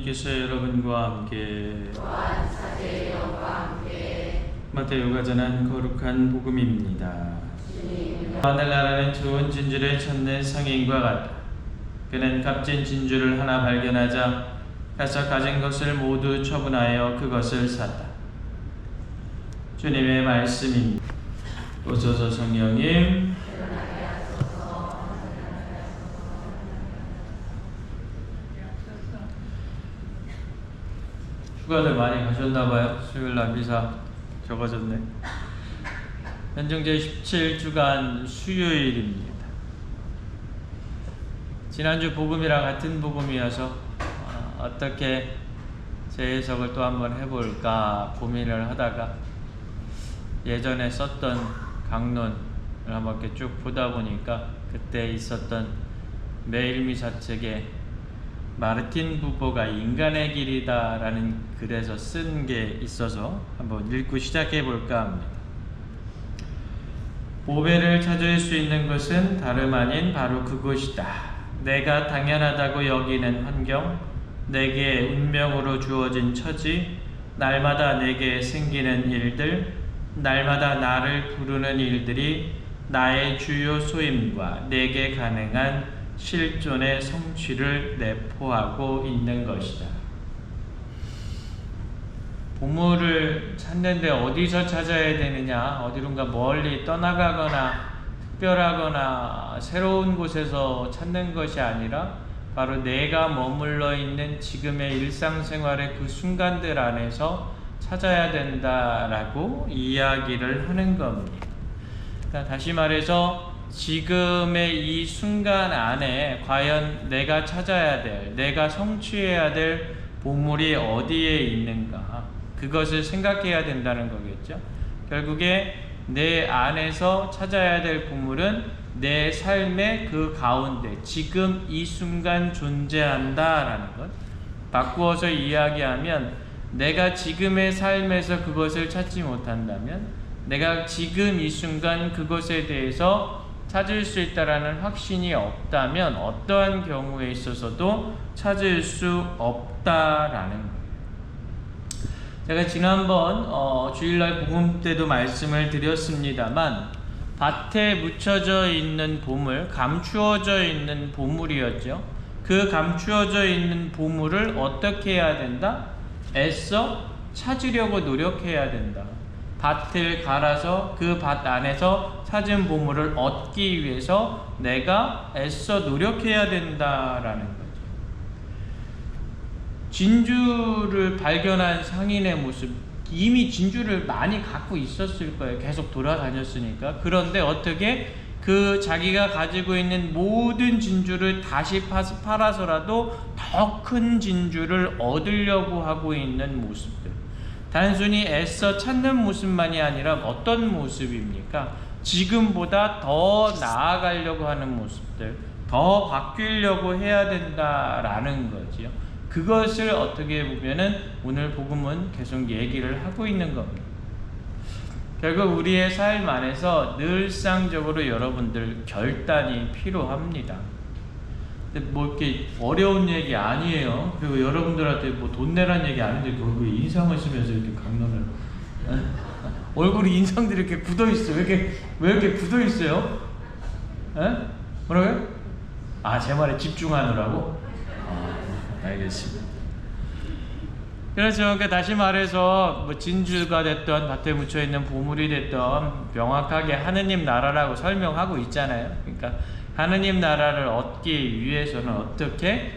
주님께서 여러분과 함께 마태오가 전한 거룩한 복음입니다. 하늘나라는 좋은 진주를 찾는 성인과 같다. 그는 값진 진주를 하나 발견하자 가서 가진 것을 모두 처분하여 그것을 샀다. 주님의 말씀입니다. 오소서 성령님 휴가들 많이 가셨나봐요. 수요일 날 미사 적어졌네. 현정제 17주간 수요일입니다. 지난주 복음이랑 같은 복음이어서 어, 어떻게 재해석을 또 한번 해볼까 고민을 하다가 예전에 썼던 강론을 한번 이렇게 쭉 보다 보니까 그때 있었던 매일미사 책에 마르틴 부보가 인간의 길이다라는 글에서 쓴 게 있어서 한번 읽고 시작해 볼까 합니다. 보배를 찾을 수 있는 것은 다름 아닌 바로 그곳이다. 내가 당연하다고 여기는 환경, 내게 운명으로 주어진 처지, 날마다 내게 생기는 일들, 날마다 나를 부르는 일들이 나의 주요 소임과 내게 가능한 실존의 성취를 내포하고 있는 것이다. 보물을 찾는데 어디서 찾아야 되느냐, 어디론가 멀리 떠나가거나 특별하거나 새로운 곳에서 찾는 것이 아니라 바로 내가 머물러 있는 지금의 일상생활의 그 순간들 안에서 찾아야 된다라고 이야기를 하는 겁니다. 그러니까 다시 말해서 지금의 이 순간 안에 과연 내가 찾아야 될, 내가 성취해야 될 보물이 어디에 있는가, 그것을 생각해야 된다는 거겠죠. 결국에 내 안에서 찾아야 될 보물은 내 삶의 그 가운데, 지금 이 순간 존재한다라는 것. 바꾸어서 이야기하면 내가 지금의 삶에서 그것을 찾지 못한다면 내가 지금 이 순간 그것에 대해서 찾을 수 있다라는 확신이 없다면 어떠한 경우에 있어서도 찾을 수 없다라는 거예요. 제가 지난번 어, 주일날 복음 때도 말씀을 드렸습니다만 밭에 묻혀져 있는 보물, 감추어져 있는 보물이었죠. 그 감추어져 있는 보물을 어떻게 해야 된다? 애써 찾으려고 노력해야 된다. 밭을 갈아서 그 밭 안에서 찾은 보물을 얻기 위해서 내가 애써 노력해야 된다라는 거죠. 진주를 발견한 상인의 모습, 이미 진주를 많이 갖고 있었을 거예요. 계속 돌아다녔으니까. 그런데 어떻게 그 자기가 가지고 있는 모든 진주를 다시 팔아서라도 더 큰 진주를 얻으려고 하고 있는 모습들. 단순히 애써 찾는 모습만이 아니라 어떤 모습입니까? 지금보다 더 나아가려고 하는 모습들, 더 바뀌려고 해야 된다라는 거지요. 그것을 어떻게 보면은 오늘 복음은 계속 얘기를 하고 있는 겁니다. 결국 우리의 삶 안에서 늘상적으로 여러분들 결단이 필요합니다. 근데 뭐 이렇게 어려운 얘기 아니에요. 그리고 여러분들한테 뭐 돈 내란 얘기 아닌데 그걸 인상을 쓰면서 이렇게 강론을 얼굴이 인상들이 이렇게 굳어 있어. 왜 이렇게 왜 이렇게 굳어 있어요? 에? 뭐라고요? 아, 제 말에 집중하느라고? 아, 알겠습니다. 그래서 그러니까 다시 말해서 뭐 진주가 됐던 밭에 묻혀 있는 보물이 됐던 명확하게 하느님 나라라고 설명하고 있잖아요. 그러니까 하느님 나라를 얻기 위해서는 어떻게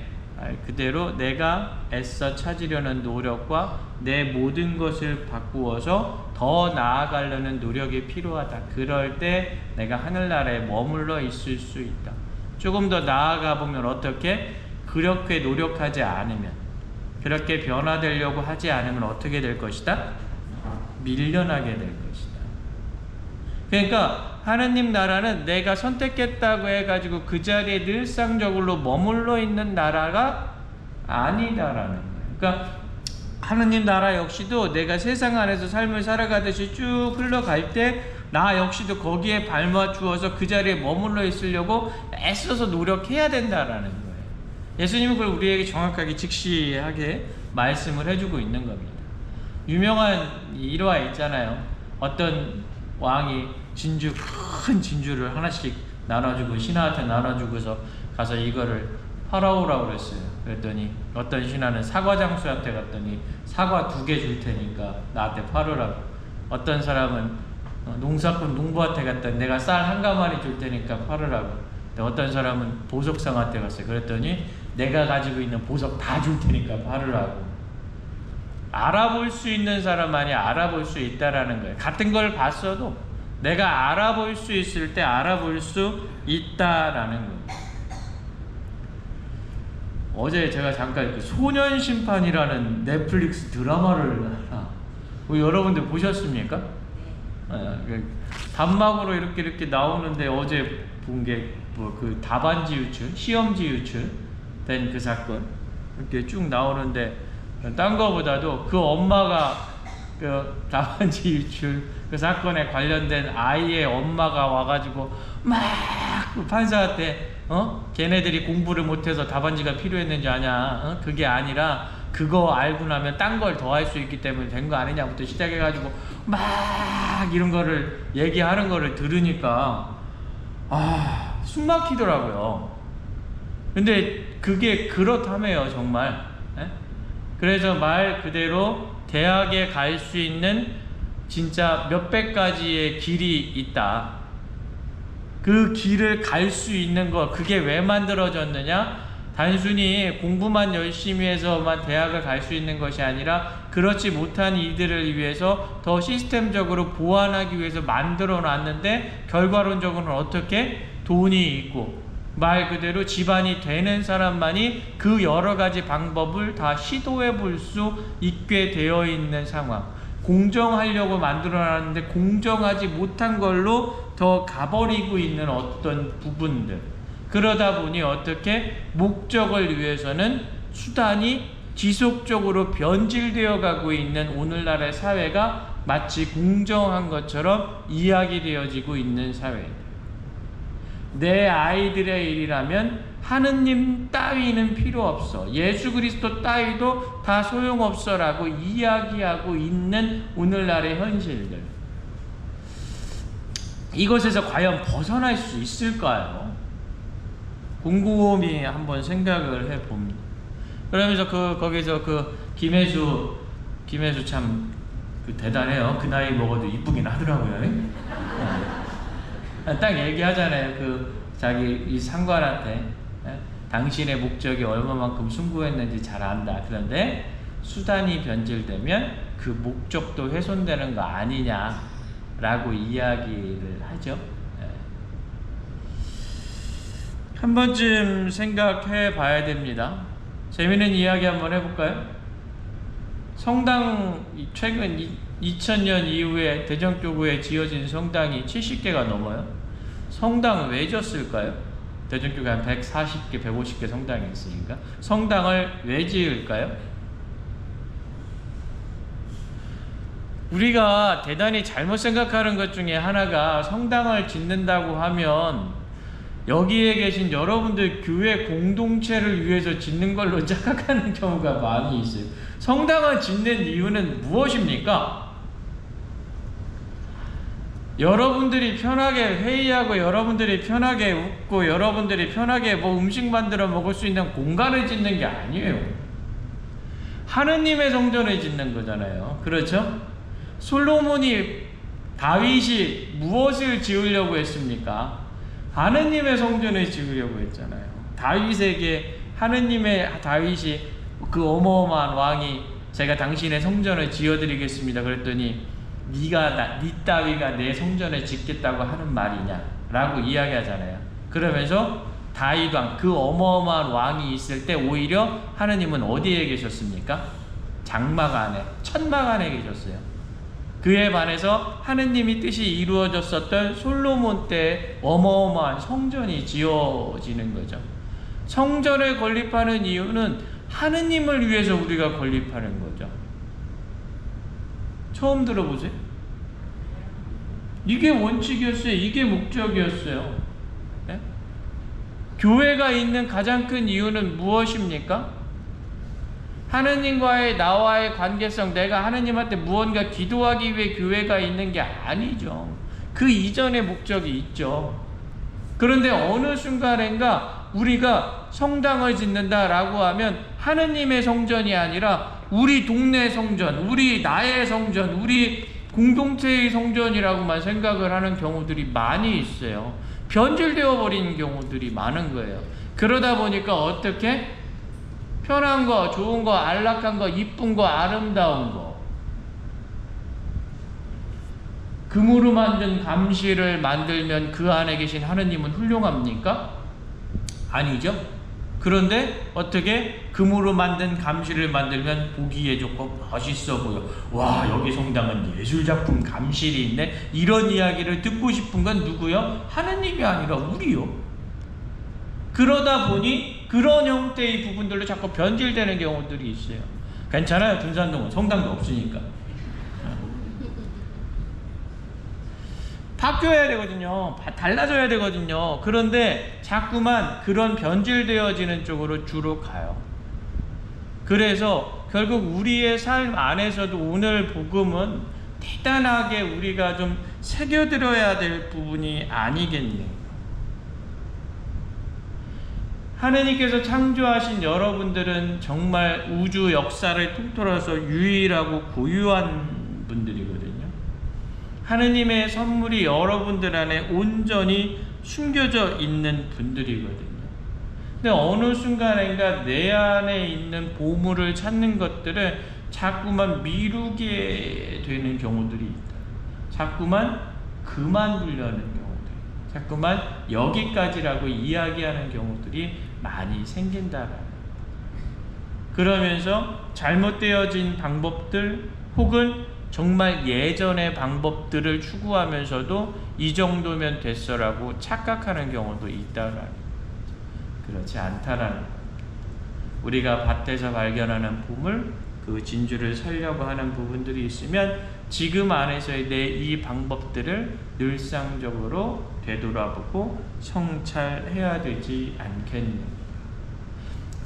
그대로 내가 애써 찾으려는 노력과 내 모든 것을 바꾸어서 더 나아가려는 노력이 필요하다. 그럴 때 내가 하늘나라에 머물러 있을 수 있다. 조금 더 나아가 보면 어떻게 그렇게 노력하지 않으면 그렇게 변화되려고 하지 않으면 어떻게 될 것이다? 밀려나게 될 것이다. 그러니까 하느님 나라는 내가 선택했다고 해가지고 그 자리에 늘상적으로 머물러 있는 나라가 아니다라는 거예요. 그러니까 하느님 나라 역시도 내가 세상 안에서 삶을 살아가듯이 쭉 흘러갈 때 나 역시도 거기에 발맞추어서 그 자리에 머물러 있으려고 애써서 노력해야 된다라는 거예요. 예수님은 그걸 우리에게 정확하게 직시하게 말씀을 해주고 있는 겁니다. 유명한 일화 있잖아요. 어떤 왕이 진주 큰 진주를 하나씩 나눠주고 신하한테 나눠주고서 가서 이거를 팔아오라고 그랬어요. 그랬더니 어떤 신하는 사과 장수한테 갔더니 사과 두 개 줄 테니까 나한테 팔으라고. 어떤 사람은 어, 농사꾼 농부한테 갔더니 내가 쌀 한 가마니 줄 테니까 팔으라고. 어떤 사람은 보석상한테 갔어요. 그랬더니 내가 가지고 있는 보석 다 줄 테니까 팔으라고. 알아볼 수 있는 사람만이 알아볼 수 있다라는 거예요. 같은 걸 봤어도 내가 알아볼 수 있을 때 알아볼 수 있다라는 거예요. 어제 제가 잠깐 그 소년 심판이라는 넷플릭스 드라마를 하나 뭐 여러분들 보셨습니까? 예, 그 단막으로 이렇게 이렇게 나오는데 어제 본 게 뭐그 답안지 유출, 시험지 유출 된 그 사건 이렇게 쭉 나오는데 딴 거보다도 그 엄마가 그 답안지 유출 그 사건에 관련된 아이의 엄마가 와가지고 막 그 판사한테 어 걔네들이 공부를 못해서 답안지가 필요했는지 아냐 어? 그게 아니라 그거 알고 나면 딴 걸 더 할 수 있기 때문에 된 거 아니냐부터 시작해가지고 막 이런 거를 얘기하는 거를 들으니까 아 숨 막히더라고요. 근데 그게 그렇다며요 정말. 예? 그래서 말 그대로 대학에 갈 수 있는 진짜 몇백 가지의 길이 있다. 그 길을 갈 수 있는 거 그게 왜 만들어졌느냐? 단순히 공부만 열심히 해서만 대학을 갈 수 있는 것이 아니라 그렇지 못한 이들을 위해서 더 시스템적으로 보완하기 위해서 만들어 놨는데 결과론적으로는 어떻게 돈이 있고 말 그대로 집안이 되는 사람만이 그 여러 가지 방법을 다 시도해 볼 수 있게 되어 있는 상황. 공정하려고 만들어 놨는데 공정하지 못한 걸로 더 가버리고 있는 어떤 부분들. 그러다 보니 어떻게 목적을 위해서는 수단이 지속적으로 변질되어 가고 있는 오늘날의 사회가 마치 공정한 것처럼 이야기되어지고 있는 사회입니다. 내 아이들의 일이라면 하느님 따위는 필요 없어. 예수 그리스도 따위도 다 소용없어라고 이야기하고 있는 오늘날의 현실들. 이것에서 과연 벗어날 수 있을까요? 곰곰이 한번 생각을 해 봅니다. 그러면서 그 거기서 그 김혜수 김혜수 참 그 대단해요. 그 나이 먹어도 이쁘긴 하더라고요. 네. 딱 얘기하잖아요. 그 자기 이 상관한테 예? 당신의 목적이 얼마만큼 숭고했는지 잘 안다. 그런데 수단이 변질되면 그 목적도 훼손되는 거 아니냐라고 이야기를 하죠. 예. 한 번쯤 생각해 봐야 됩니다. 재미있는 이야기 한번 해볼까요? 성당 최근 2000년 이후에 대전교구에 지어진 성당이 70개가 넘어요. 성당 왜 졌을까요? 대전교회 한 140개, 150개 성당이 있으니까 성당을 왜 지을까요? 우리가 대단히 잘못 생각하는 것 중에 하나가 성당을 짓는다고 하면 여기에 계신 여러분들 교회 공동체를 위해서 짓는 걸로 착각하는 경우가 많이 있어요. 성당을 짓는 이유는 무엇입니까? 여러분들이 편하게 회의하고 여러분들이 편하게 웃고 여러분들이 편하게 뭐 음식 만들어 먹을 수 있는 공간을 짓는 게 아니에요. 하느님의 성전을 짓는 거잖아요. 그렇죠? 솔로몬이 다윗이 무엇을 지으려고 했습니까? 하느님의 성전을 지으려고 했잖아요. 다윗에게 하느님의 다윗이 그 어마어마한 왕이 제가 당신의 성전을 지어드리겠습니다. 그랬더니 네가 나, 네 따위가 내 성전을 짓겠다고 하는 말이냐라고 이야기하잖아요. 그러면서 다윗 왕, 그 어마어마한 왕이 있을 때 오히려 하느님은 어디에 계셨습니까? 장막 안에, 천막 안에 계셨어요. 그에 반해서 하느님이 뜻이 이루어졌었던 솔로몬 때 어마어마한 성전이 지어지는 거죠. 성전을 건립하는 이유는 하느님을 위해서 우리가 건립하는 거죠. 처음 들어보세요? 이게 원칙이었어요. 이게 목적이었어요. 네? 교회가 있는 가장 큰 이유는 무엇입니까? 하느님과의 나와의 관계성, 내가 하느님한테 무언가 기도하기 위해 교회가 있는 게 아니죠. 그 이전의 목적이 있죠. 그런데 어느 순간인가 우리가 성당을 짓는다라고 하면 하느님의 성전이 아니라 우리 동네 성전, 우리 나의 성전, 우리 공동체의 성전이라고만 생각을 하는 경우들이 많이 있어요. 변질되어 버리는 경우들이 많은 거예요. 그러다 보니까 어떻게 편한 거, 좋은 거, 안락한 거, 이쁜 거, 아름다운 거. 금으로 만든 감시를 만들면 그 안에 계신 하느님은 훌륭합니까? 아니죠. 그런데 어떻게 금으로 만든 감시를 만들면 보기에 좋고 멋있어 보여. 와, 여기 성당은 예술 작품 감실이 있네. 이런 이야기를 듣고 싶은 건 누구요? 하느님이 아니라 우리요. 그러다 보니 그런 형태의 부분들로 자꾸 변질되는 경우들이 있어요. 괜찮아요. 군산동은 성당도 없으니까. 바뀌어야 되거든요. 바- 달라져야 되거든요. 그런데 자꾸만 그런 변질되어지는 쪽으로 주로 가요. 그래서 결국 우리의 삶 안에서도 오늘 복음은 대단하게 우리가 좀 새겨들어야 될 부분이 아니겠네요. 하느님께서 창조하신 여러분들은 정말 우주 역사를 통틀어서 유일하고 고유한 분들이거든요. 하느님의 선물이 여러분들 안에 온전히 숨겨져 있는 분들이거든요. 근데 어느 순간인가 내 안에 있는 보물을 찾는 것들을 자꾸만 미루게 되는 경우들이 있다. 자꾸만 그만두려는 경우들. 자꾸만 여기까지라고 이야기하는 경우들이 많이 생긴다라는. 그러면서 잘못되어진 방법들 혹은 정말 예전의 방법들을 추구하면서도 이 정도면 됐어라고 착각하는 경우도 있다라는 그렇지 않다라는. 우리가 밭에서 발견하는 보물 그 진주를 살려고 하는 부분들이 있으면 지금 안에서의 내 이 방법들을 늘상적으로 되돌아보고 성찰해야 되지 않겠는가.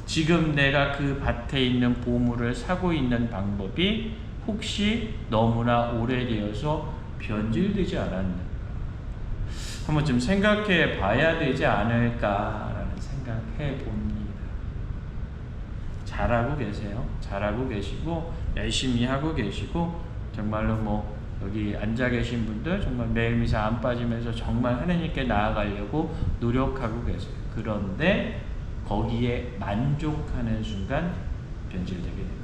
지금 내가 그 밭에 있는 보물을 사고 있는 방법이 혹시 너무나 오래되어서 변질되지 않았는가. 한번 좀 생각해 봐야 되지 않을까라는 생각해 봅니다. 잘하고 계세요. 잘하고 계시고 열심히 하고 계시고 정말로 뭐 여기 앉아 계신 분들 정말 매일 미사 안 빠지면서 정말 하나님께 나아가려고 노력하고 계세요. 그런데 거기에 만족하는 순간 변질되게 됩니다.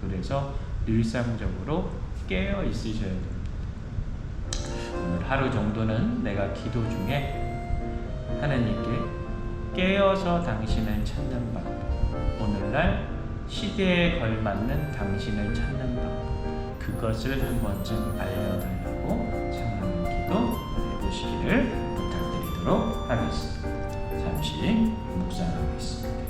그래서 일상적으로 깨어 있으셔야 됩니다. 오늘 하루 정도는 내가 기도 중에 하나님께 깨어서 당신을 찾는 방법, 오늘날 시대에 걸맞는 당신을 찾는 방법, 그것을 한 번쯤 알려달라고 청하는 기도 해보시기를 부탁드리도록 하겠습니다. 잠시 묵상하겠습니다.